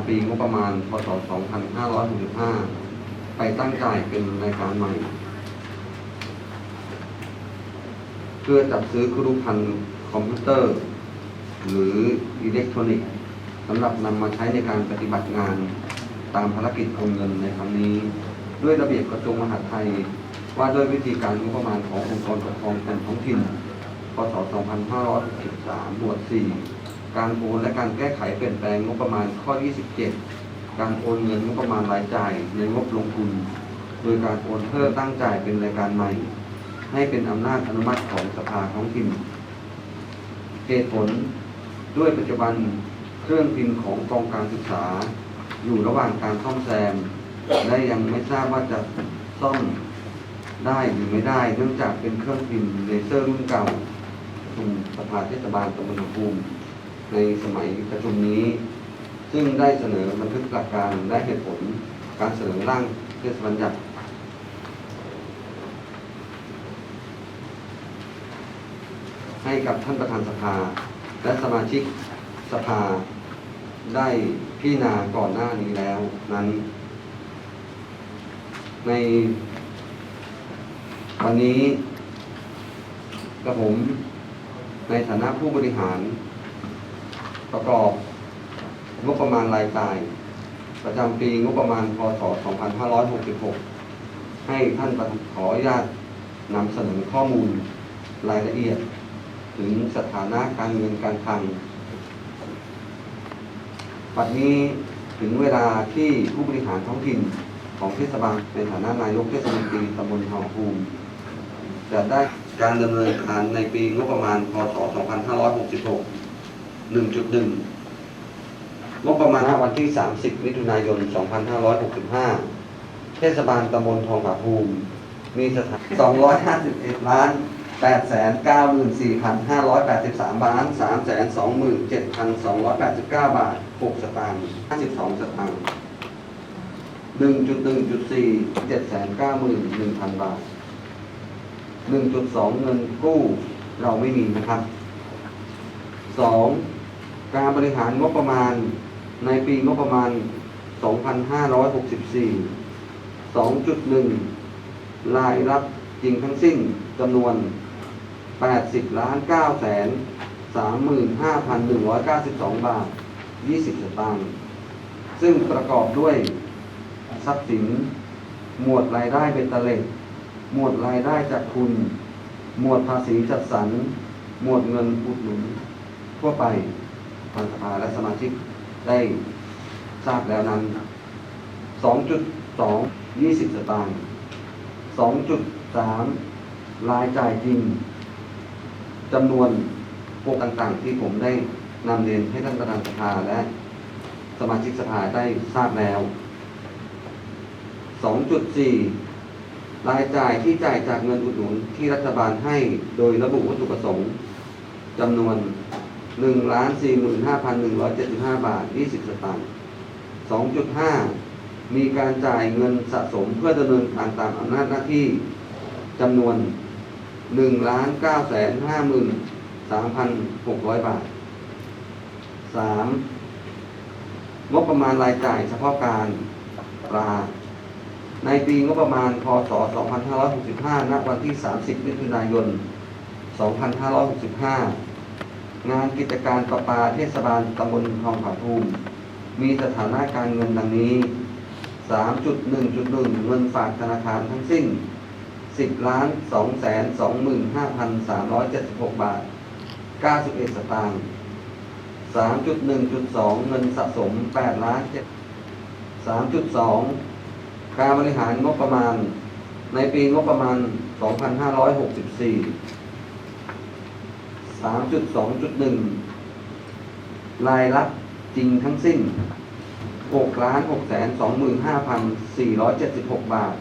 ำปีงบประมาณพศ2565ไปตั้งจ่ายเป็นรายการใหม่ เพื่อจัดซื้อครุภัณฑ์คอมพิวเตอร์ หรืออิเล็กทรอนิกส์สำหรับนำมาใช้ในการปฏิบัติงานตามภารกิจโอนเงินในครั้งนี้ ด้วยระเบียบกระทรวงมหาดไทย ว่าด้วยวิธีการงบประมาณขององค์กรปกครองส่วนท้องถิ่น พศ 2563 หมวด 4 การโอนและการแก้ไขเปลี่ยนแปลงงบประมาณข้อ 27 การโอนเงินงบประมาณรายจ่ายในงบลงทุน โดยการโอนเพิ่มตั้งจ่ายเป็นรายการใหม่ ให้เป็นอำนาจอนุมัติของสภาท้องถิ่นเหตุผลด้วยปัจจุบันเครื่องพิมพ์ของกองการศึกษา อยู่ระหว่างการซ่อมแซม และยังไม่ทราบว่าจะซ่อมได้หรือไม่ได้ เนื่องจากเป็นเครื่องพิมพ์เลเซอร์รุ่นเก่าประชุมสภาเทศบาลตำบลหนองภูมิ ในสมัยประชุมนี้ ซึ่งได้เสนอบันทึกหลักการและเหตุผลการเสนอร่างเทศบัญญัติให้กับท่านประธานสภา และสมาชิกสภาได้พิจารณาก่อนหน้านี้แล้วนั้น ในวันนี้กระผมในฐานะผู้บริหาร ประกอบงบประมาณรายจ่าย ประจำปีงบประมาณพศ 2566 ให้ท่านขออนุญาตนำเสนอข้อมูลรายละเอียด ถึงสถานะการเงินการคลังปัจนี้ถึงเวลาที่ผู้บริหารท้องถิ่นของเทศบาลในฐานะนายกเทศมนตรีตำบลทองภูมิ จะได้การดำเนินการในปีงบประมาณ พศ 2566 1.1 งบประมาณวันที่ 30 มิถุนายน 2565 เทศบาลตำบลทองผาภูมิ มีสถาน251 ล้าน 8 9 4 5 8 3 บาท 3 2 7 2 8 9 บาท 6 สตางค์52 สตางค์1.1.4 7 9 1 0 0บาท 1.2 เงินกู้เราไม่มีนะครับ 2. การบริหารงบประมาณในปีงบประมาณ 2564 2.1 รายรับจริงทั้งสิ้นจำนวน 80ล้าน9แสน35,192 บาท 20 สตางค์ ซึ่งประกอบด้วย ทรัพย์สิน หมวดรายได้เป็นตะเล็ดหมวดรายได้จากทุนหมวดภาษีจัดสรร หมวดเงินอุดหนุนทั่วไป ทางสภาและสมาชิกได้ทราบแล้วนั้น 2.2 20 สตางค์ 2.3 รายจ่ายจริงจำนวนพวกต่างๆ ที่ผมได้นำเรียนให้ท่านประธานสภาและสมาชิกสภาได้ทราบแล้ว 2.4 รายจ่ายที่จ่ายจากเงินอุดหนุนที่รัฐบาลให้โดยระบุวัตถุประสงค์จำนวน หนึ่งล้านสี่หมื่นห้าพันหนึ่งร้อยเจ็ดสิบห้าบาทยี่สิบสตางค์สองจุดห้ามีการจ่ายเงินสะสมเพื่อดำเนินการตามอำนาจหน้าที่จำนวนหนึ่งล้านเก้าแสนห้าหมื่นสามพันหกร้อยบาทสามงบประมาณรายจ่ายเฉพาะการปลาในปีงบประมาณ พศ 2565 ณ วันที่ 30 มิถุนายน 2565 งานกิจการประปาเทศบาลตำบลทองผาภูมิ มีสถานะการเงินดังนี้ 3.1.1 เงินฝากธนาคารทั้งสิ้น 10ล้าน2แสน25,376 บาท 91 สตางค์ 3.1.2 เงินสะสม8ล้าน3.2 การบริหารงบประมาณ ในปีงบประมาณ 2564 3.2.1 รายรับจริงทั้งสิ้น6ล้าน6แสน25,476 บาท